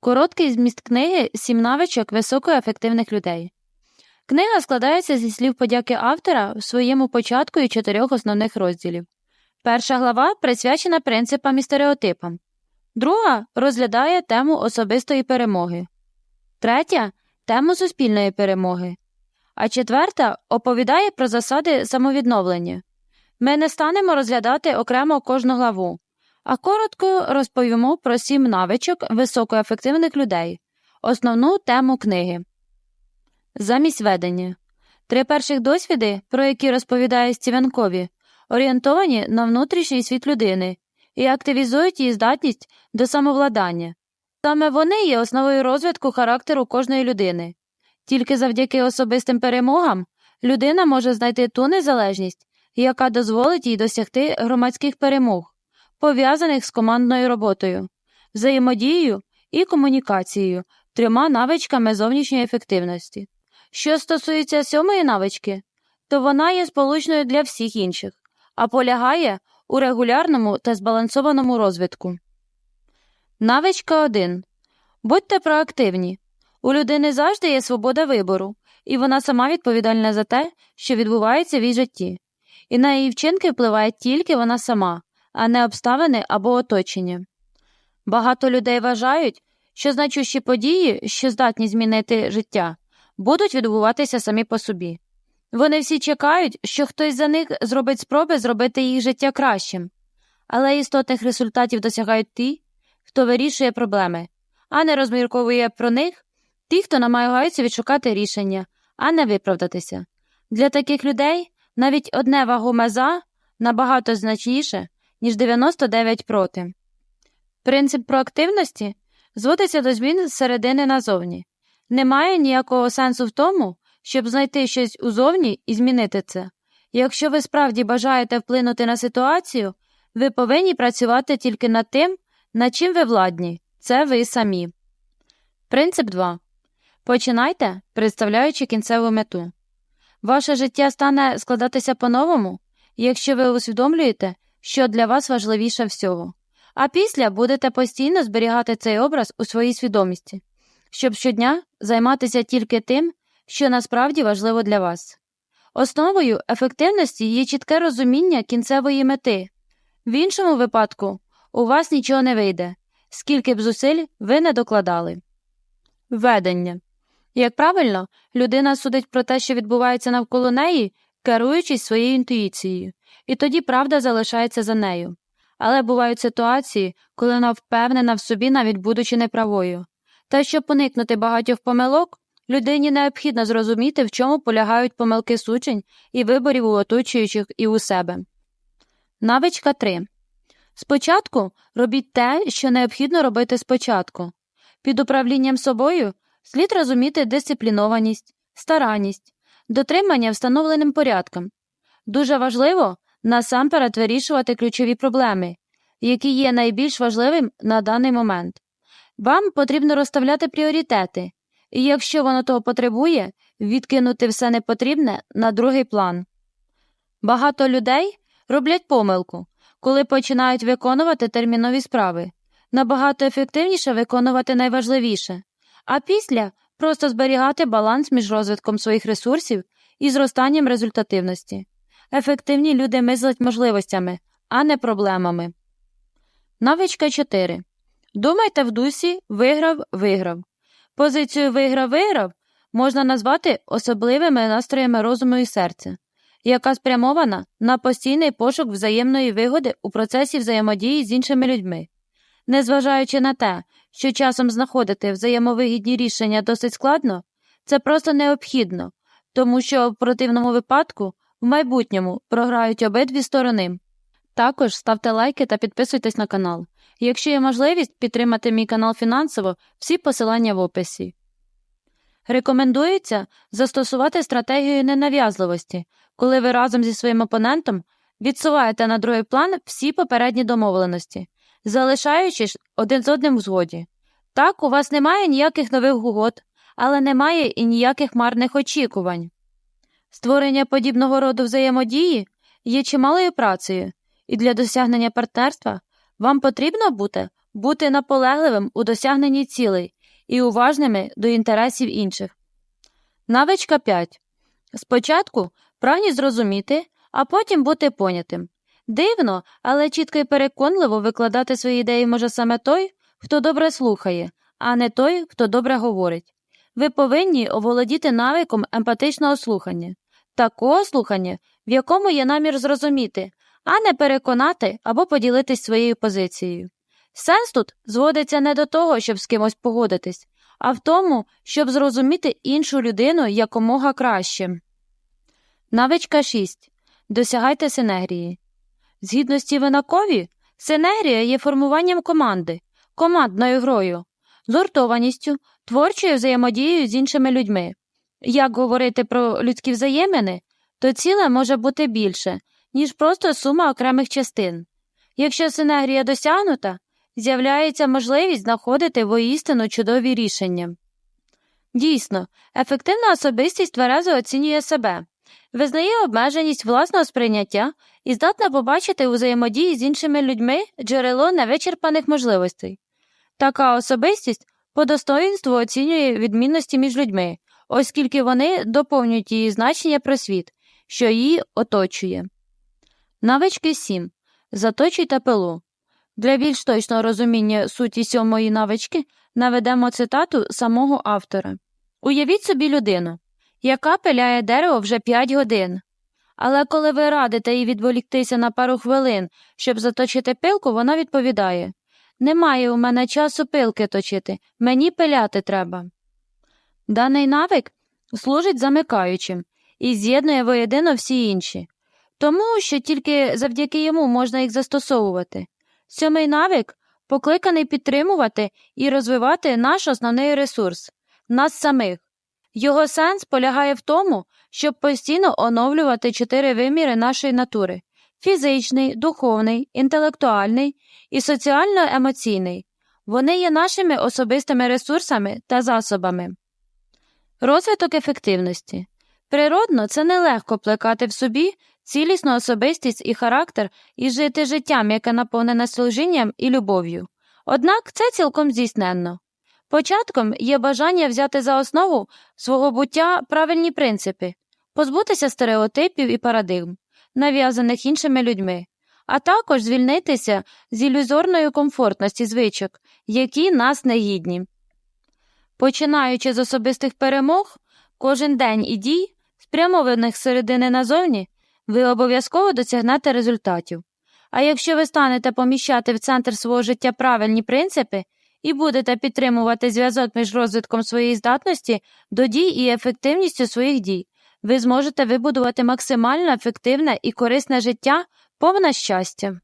Короткий зміст книги Сім навичок високоефективних людей. Книга складається зі слів подяки автора в своєму початку і чотирьох основних розділів. Перша глава присвячена принципам і стереотипам, друга розглядає тему особистої перемоги, третя тему суспільної перемоги, а четверта оповідає про засади самовідновлення. Ми не станемо розглядати окремо кожну главу, а коротко розповімо про сім навичок високоефективних людей, основну тему книги. Замість ведення. Три перших досвіди, про які розповідає Стівен Кові, орієнтовані на внутрішній світ людини і активізують її здатність до самовладання. Саме вони є основою розвитку характеру кожної людини. Тільки завдяки особистим перемогам людина може знайти ту незалежність, яка дозволить їй досягти громадських перемог, пов'язаних з командною роботою, взаємодією і комунікацією, трьома навичками зовнішньої ефективності. Що стосується сьомої навички, то вона є сполучною для всіх інших, а полягає у регулярному та збалансованому розвитку. Навичка 1. Будьте проактивні. У людини завжди є свобода вибору, і вона сама відповідальна за те, що відбувається в її житті, і на її вчинки впливає тільки вона сама, а не обставини або оточення. Багато людей вважають, що значущі події, що здатні змінити життя, будуть відбуватися самі по собі. Вони всі чекають, що хтось за них зробить спроби зробити їх життя кращим, але істотних результатів досягають ті, хто вирішує проблеми, а не розмірковує про них ті, хто намагаються відшукати рішення, а не виправдатися. Для таких людей навіть одне вагоме за набагато значніше, ніж 99 проти. Принцип проактивності зводиться до змін з середини назовні. Немає ніякого сенсу в тому, щоб знайти щось узовні і змінити це. Якщо ви справді бажаєте вплинути на ситуацію, ви повинні працювати тільки над тим, над чим ви владні це ви самі. Принцип 2. Починайте, представляючи кінцеву мету. Ваше життя стане складатися по-новому, якщо ви усвідомлюєте, що для вас важливіше всього, а після будете постійно зберігати цей образ у своїй свідомості, щоб щодня займатися тільки тим, що насправді важливо для вас. Основою ефективності є чітке розуміння кінцевої мети. В іншому випадку у вас нічого не вийде, скільки б зусиль ви не докладали. Ведення. Як правильно, людина судить про те, що відбувається навколо неї, керуючись своєю інтуїцією, і тоді правда залишається за нею. Але бувають ситуації, коли вона впевнена в собі, навіть будучи неправою. Та щоб уникнути багатьох помилок, людині необхідно зрозуміти, в чому полягають помилки сучень і виборів у оточуючих і у себе. Навичка 3. Спочатку робіть те, що необхідно робити спочатку. Під управлінням собою слід розуміти дисциплінованість, старанність, дотримання встановленим порядком. Дуже важливо насамперед вирішувати ключові проблеми, які є найбільш важливим на даний момент. Вам потрібно розставляти пріоритети, і якщо воно того потребує, відкинути все непотрібне на другий план. Багато людей роблять помилку, коли починають виконувати термінові справи, набагато ефективніше виконувати найважливіше, а після просто зберігати баланс між розвитком своїх ресурсів і зростанням результативності. Ефективні люди мислять можливостями, а не проблемами. Навичка 4. Думайте в дусі виграв, виграв. Позицію виграв, виграв можна назвати особливими настроями розуму і серця, яка спрямована на постійний пошук взаємної вигоди у процесі взаємодії з іншими людьми. Незважаючи на те, що часом знаходити взаємовигідні рішення досить складно, це просто необхідно, тому що в противному випадку в майбутньому програють обидві сторони. Також ставте лайки та підписуйтесь на канал. Якщо є можливість підтримати мій канал фінансово, всі посилання в описі. Рекомендується застосувати стратегію ненав'язливості, коли ви разом зі своїм опонентом відсуваєте на другий план всі попередні домовленості, залишаючись один з одним в згоді. Так, у вас немає ніяких нових угод, але немає і ніяких марних очікувань. Створення подібного роду взаємодії є чималою працею, і для досягнення партнерства вам потрібно бути бути наполегливим у досягненні цілей і уважними до інтересів інших. Навичка 5. Спочатку прагні зрозуміти, а потім бути понятим. Дивно, але чітко і переконливо викладати свої ідеї може саме той, хто добре слухає, а не той, хто добре говорить. Ви повинні оволодіти навиком емпатичного слухання, такого слухання, в якому є намір зрозуміти, а не переконати або поділитись своєю позицією. Сенс тут зводиться не до того, щоб з кимось погодитись, а в тому, щоб зрозуміти іншу людину якомога краще. Навичка 6. Досягайте синергії. Згідно з Стівена синергія є формуванням команди, командною грою, згуртованістю, творчою взаємодією з іншими людьми. Як говорити про людські взаємини, то ціле може бути більше, ніж просто сума окремих частин. Якщо синергія досягнута, з'являється можливість знаходити воістину чудові рішення. Дійсно, ефективна особистість тверезо оцінює себе, визнає обмеженість власного сприйняття і здатна побачити у взаємодії з іншими людьми джерело невичерпаних можливостей. Така особистість по достоїнству оцінює відмінності між людьми, оскільки вони доповнюють її значення про світ, що її оточує. Навички 7. Заточуйте пилу. Для більш точного розуміння суті сьомої навички наведемо цитату самого автора Уявіть собі людину, яка пиляє дерево вже 5 годин. Але коли ви радите їй відволіктися на пару хвилин, щоб заточити пилку, вона відповідає Немає у мене часу пилки точити, мені пиляти треба. Даний навик служить замикаючим і з'єднує воєдино всі інші, тому що тільки завдяки йому можна їх застосовувати. Сьомий навик покликаний підтримувати і розвивати наш основний ресурс нас самих. Його сенс полягає в тому, щоб постійно оновлювати чотири виміри нашої натури фізичний, духовний, інтелектуальний і соціально емоційний. Вони є нашими особистими ресурсами та засобами. Розвиток ефективності. Природно, це нелегко плекати в собі цілісну особистість і характер і жити життям, яке наповнене служінням і любов'ю. Однак це цілком здійсненно. Початком є бажання взяти за основу свого буття правильні принципи, позбутися стереотипів і парадигм, нав'язаних іншими людьми, а також звільнитися з ілюзорної комфортності звичок, які нас не гідні. Починаючи з особистих перемог, кожен день і дій, спрямованих середини назовні, ви обов'язково досягнете результатів. А якщо ви станете поміщати в центр свого життя правильні принципи і будете підтримувати зв'язок між розвитком своєї здатності до дій і ефективністю своїх дій, ви зможете вибудувати максимально ефективне і корисне життя повне щастя.